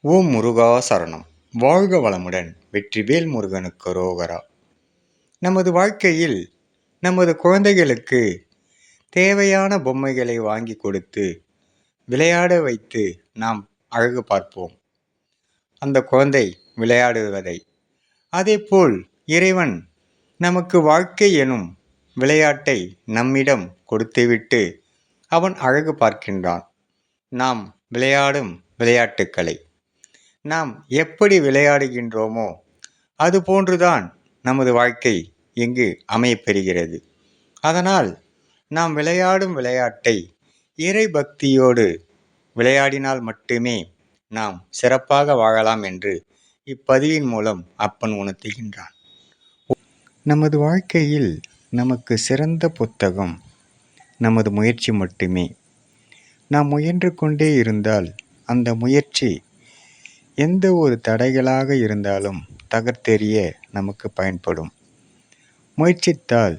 ஓம் முருகா சரணம். வாழ்க வளமுடன் வெற்றிவேல் முருகனுக்கு ரோகரா. நமது வாழ்க்கையில் நமது குழந்தைகளுக்கு தேவையான பொம்மைகளை வாங்கி கொடுத்து விளையாட வைத்து நாம் அழகு பார்ப்போம். அந்த குழந்தை விளையாடுவதை. அதேபோல் இறைவன் நமக்கு வாழ்க்கை எனும் விளையாட்டை நம்மிடம் கொடுத்துவிட்டு அவன் அழகு பார்க்கின்றான். நாம் விளையாடும் விளையாட்டுக்களை. நாம் எப்படி விளையாடுகின்றோமோ அதுபோன்றுதான் நமது வாழ்க்கை இங்கு அமையப்பெறுகிறது. அதனால் நாம் விளையாடும் விளையாட்டை இறை பக்தியோடு விளையாடினால் மட்டுமே நாம் சிறப்பாக வாழலாம் என்று இப்பதிவின் மூலம் அப்பன் உணர்த்துகின்றான். நமது வாழ்க்கையில் நமக்கு சிறந்த புத்தகம் நமது முயற்சி மட்டுமே. நாம் முயன்று கொண்டே இருந்தால் அந்த முயற்சி எந்த ஒரு தடைகளாக இருந்தாலும் தகர்த்தெறிய நமக்கு பயன்படும். முயற்சித்தால்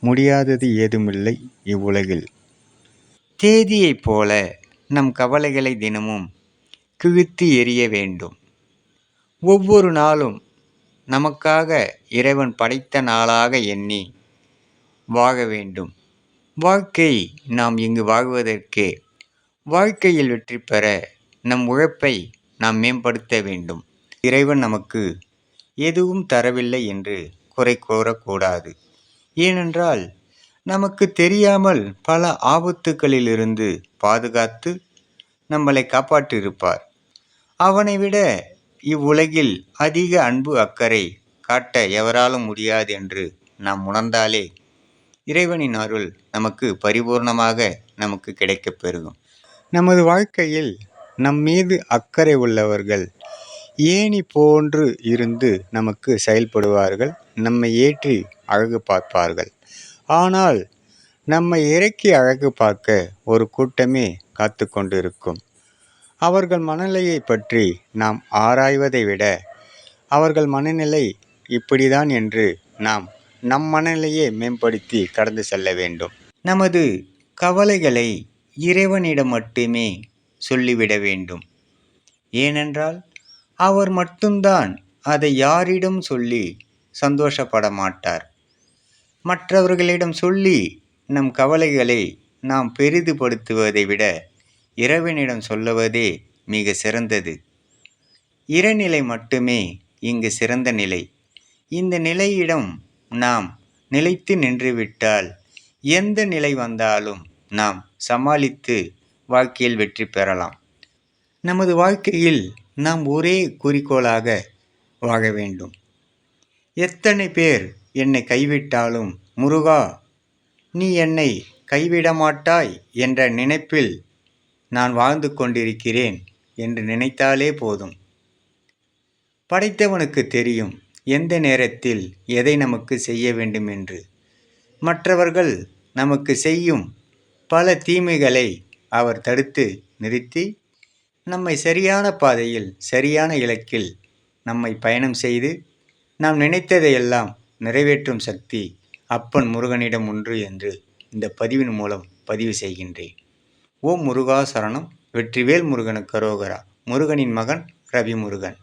முடியாதது ஏதுமில்லை இவ்வுலகில். தேதியைப் போல நம் கவலைகளை தினமும் கிழித்து எறிய வேண்டும். ஒவ்வொரு நாளும் நமக்காக இறைவன் படைத்த நாளாக எண்ணி வாழ வேண்டும். வாழ்க்கை நாம் இங்கு வாழ்வதற்கே வாழ்க்கையில் வெற்றி பெற நம் உழைப்பை நாம் மேம்படுத்த வேண்டும். இறைவன் நமக்கு எதுவும் தரவில்லை என்று குறை கூறக்கூடாது. ஏனென்றால் நமக்கு தெரியாமல் பல ஆபத்துகளிலிருந்து பாதுகாத்து நம்மளை காப்பாற்றியிருப்பார். அவனை விட இவ்வுலகில் அதிக அன்பு அக்கறை காட்ட எவராலும் முடியாது என்று நாம் உணர்ந்தாலே இறைவனின் அருள் நமக்கு பரிபூர்ணமாக நமக்கு கிடைக்கப் பெருகும் நமது வாழ்க்கையில் நம் மீது அக்கறை உள்ளவர்கள் ஏணி போன்று இருந்து நமக்கு செயல்படுவார்கள் நம்மை ஏற்றி அழகு பார்ப்பார்கள். ஆனால் நம்மை இறக்கி அழகு பார்க்க ஒரு கூட்டமே காத்து கொண்டிருக்கும். அவர்கள் மனநிலையை பற்றி நாம் ஆராய்வதை விட அவர்கள் மனநிலை இப்படிதான் என்று நாம் நம் மனநிலையை மேம்படுத்தி கடந்து செல்ல வேண்டும். நமது கவலைகளை இறைவனிடம் மட்டுமே சொல்லிவிட வேண்டும். ஏனென்றால் அவர் மட்டும்தான் அதை யாரிடம் சொல்லி சந்தோஷப்பட மாட்டார். மற்றவர்களிடம் சொல்லி நம் கவலைகளை நாம் பெரிதுபடுத்துவதை விட இறைவனிடம் சொல்லுவதே மிக சிறந்தது. இறைநிலை மட்டுமே இங்கு சிறந்த நிலை. இந்த நிலையிடம் நாம் நிலைத்து நின்றுவிட்டால் எந்த நிலை வந்தாலும் நாம் சமாளித்து வாழ்க்கையில் வெற்றி பெறலாம். நமது வாழ்க்கையில் நாம் ஒரே குறிக்கோளாக வாழ வேண்டும். எத்தனை பேர் என்னை கைவிட்டாலும் முருகா நீ என்னை கைவிட மாட்டாய் என்ற நினைப்பில் நான் வாழ்ந்து கொண்டிருக்கிறேன் என்று நினைத்தாலே போதும். படைத்தவனுக்கு தெரியும் எந்த நேரத்தில் எதை நமக்கு செய்ய வேண்டும் என்று மற்றவர்கள் நமக்கு செய்யும் பல தீமைகளை அவர் தடுத்து நிறுத்தி நம்மை சரியான பாதையில் சரியான இலக்கில் நம்மை பயணம் செய்து நாம் நினைத்ததையெல்லாம் நிறைவேற்றும் சக்தி அப்பன் முருகனிடம் உண்டு என்று இந்த பதிவின் மூலம் பதிவு செய்கின்றேன். ஓம் முருகா சரணம் வெற்றிவேல் முருகனுக்கு கரோகரா முருகனின் மகன் ரவி முருகன்